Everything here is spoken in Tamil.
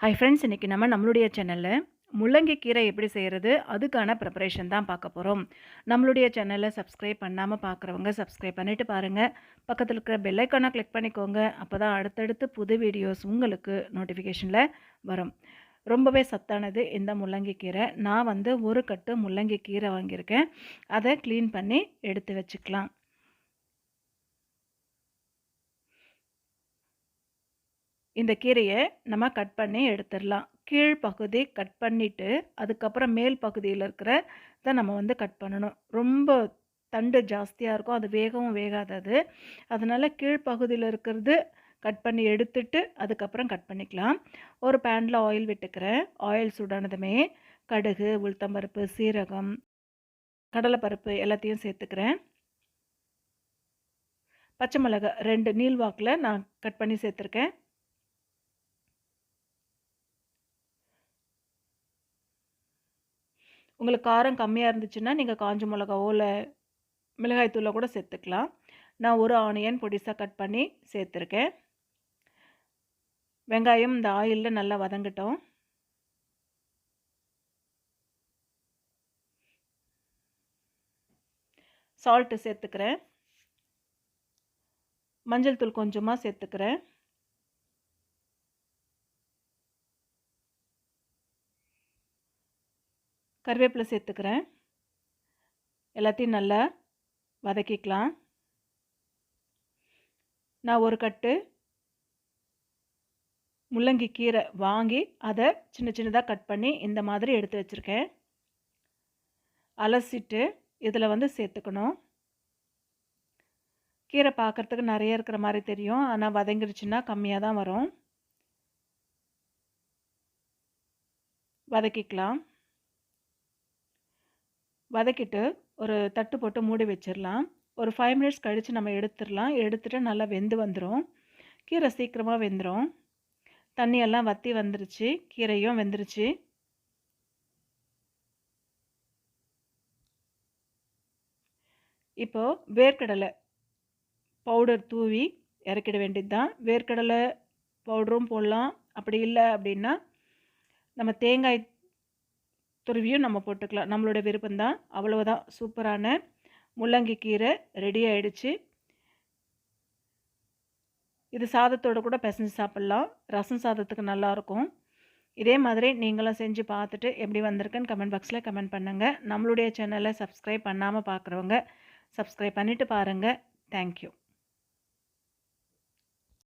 ஹாய் ஃப்ரெண்ட்ஸ் இன்றைக்கி நம்ம நம்மளுடைய சேனலில் முள்ளங்கி கீரை எப்படி செய்கிறது அதுக்கான ப்ரிப்பரேஷன் தான் பார்க்க போகிறோம் நம்மளுடைய சேனலை சப்ஸ்கிரைப் பண்ணாமல் பார்க்குறவங்க சப்ஸ்கிரைப் பண்ணிவிட்டு பாருங்கள் பக்கத்தில் இருக்கிற பெல்லைக்கானை கிளிக் பண்ணிக்கோங்க. அப்போ தான் அடுத்தடுத்து புது வீடியோஸ் உங்களுக்கு நோட்டிஃபிகேஷனில் வரும். ரொம்பவே சத்தானது இந்த முள்ளங்கி கீரை. நான் வந்து ஒரு கட்டு முள்ளங்கி கீரை வாங்கியிருக்கேன். அதை க்ளீன் பண்ணி எடுத்து வச்சுக்கலாம். இந்த கீரையை நம்ம கட் பண்ணி எடுத்துடலாம். கீழ் பகுதி கட் பண்ணிவிட்டு அதுக்கப்புறம் மேல் பகுதியில் இருக்கிற தான் நம்ம வந்து கட் பண்ணணும். ரொம்ப தண்டு ஜாஸ்தியாக இருக்கும். அது வேகவும் வேகாதது அதனால் கீழ்ப்பகுதியில் இருக்கிறது கட் பண்ணி எடுத்துட்டு அதுக்கப்புறம் கட் பண்ணிக்கலாம். ஒரு பேனில் ஆயில் விட்டுக்கிறேன். ஆயில் சூடானதுமே கடுகு உளுத்தம்பருப்பு சீரகம் கடலைப்பருப்பு எல்லாத்தையும் சேர்த்துக்கிறேன். பச்சை மிளகாய் ரெண்டு நீள்வாக்கில் நான் கட் பண்ணி சேர்த்துருக்கேன். உங்களுக்கு காரம் கம்மியாக இருந்துச்சுன்னா நீங்கள் காஞ்ச மிளகாவோ இல்லை மிளகாய்த்தூளை கூட சேர்த்துக்கலாம். நான் ஒரு ஆனியன் பொடிசாக கட் பண்ணி சேர்த்துருக்கேன். வெங்காயம் இந்த ஆயிலில் நல்லா வதங்கட்டும். சால்ட்டு சேர்த்துக்கிறேன். மஞ்சள் தூள் கொஞ்சமாக சேர்த்துக்கிறேன். கருவேப்பிலை சேர்த்துக்கிறேன். எல்லாத்தையும் நல்லா வதக்கிக்கலாம். நான் ஒரு கட்டு முள்ளங்கி கீரை வாங்கி அதை சின்ன சின்னதாக கட் பண்ணி இந்த மாதிரி எடுத்து வச்சுருக்கேன். அலசிட்டு இதில் வந்து சேர்த்துக்கணும். கீரை பார்க்குறதுக்கு நிறைய இருக்கிற மாதிரி தெரியும். ஆனால் வதங்கிருச்சுன்னா கம்மியாக தான் வரும். வதக்கிக்கலாம். வதக்கிட்டு ஒரு தட்டு போட்டு மூடி வச்சிடலாம் ஒரு ஃபைவ் மினிட்ஸ் கழித்து நம்ம எடுத்துடலாம் எடுத்துகிட்டு நல்லா வெந்து வந்துடும் கீரை சீக்கிரமாக வெந்துடும் தண்ணியெல்லாம் வற்றி வந்துருச்சு. கீரையும் வெந்துருச்சு. இப்போது வேர்க்கடலை பவுடர் தூவி இறக்கிட வேண்டியது தான் வேர்க்கடலை பவுடரும் போடலாம். அப்படி இல்லை அப்படின்னா நம்ம தேங்காய் துருவியும் நம்ம போட்டுக்கலாம். நம்மளோட விருப்பம்தான். அவ்வளோதான் சூப்பரான முள்ளங்கி கீரை ரெடி ஆகிடுச்சு இது சாதத்தோடு கூட பிசைஞ்சு சாப்பிட்லாம். ரசம் சாதத்துக்கு நல்லாயிருக்கும். இதே மாதிரி நீங்களும் செஞ்சு பார்த்துட்டு எப்படி வந்திருக்குன்னு கமெண்ட் பாக்ஸில் கமெண்ட் பண்ணுங்கள் நம்மளுடைய சேனலை சப்ஸ்கிரைப் பண்ணாமல் பார்க்குறவங்க சப்ஸ்கிரைப் பண்ணிவிட்டு பாருங்கள் தேங்க்யூ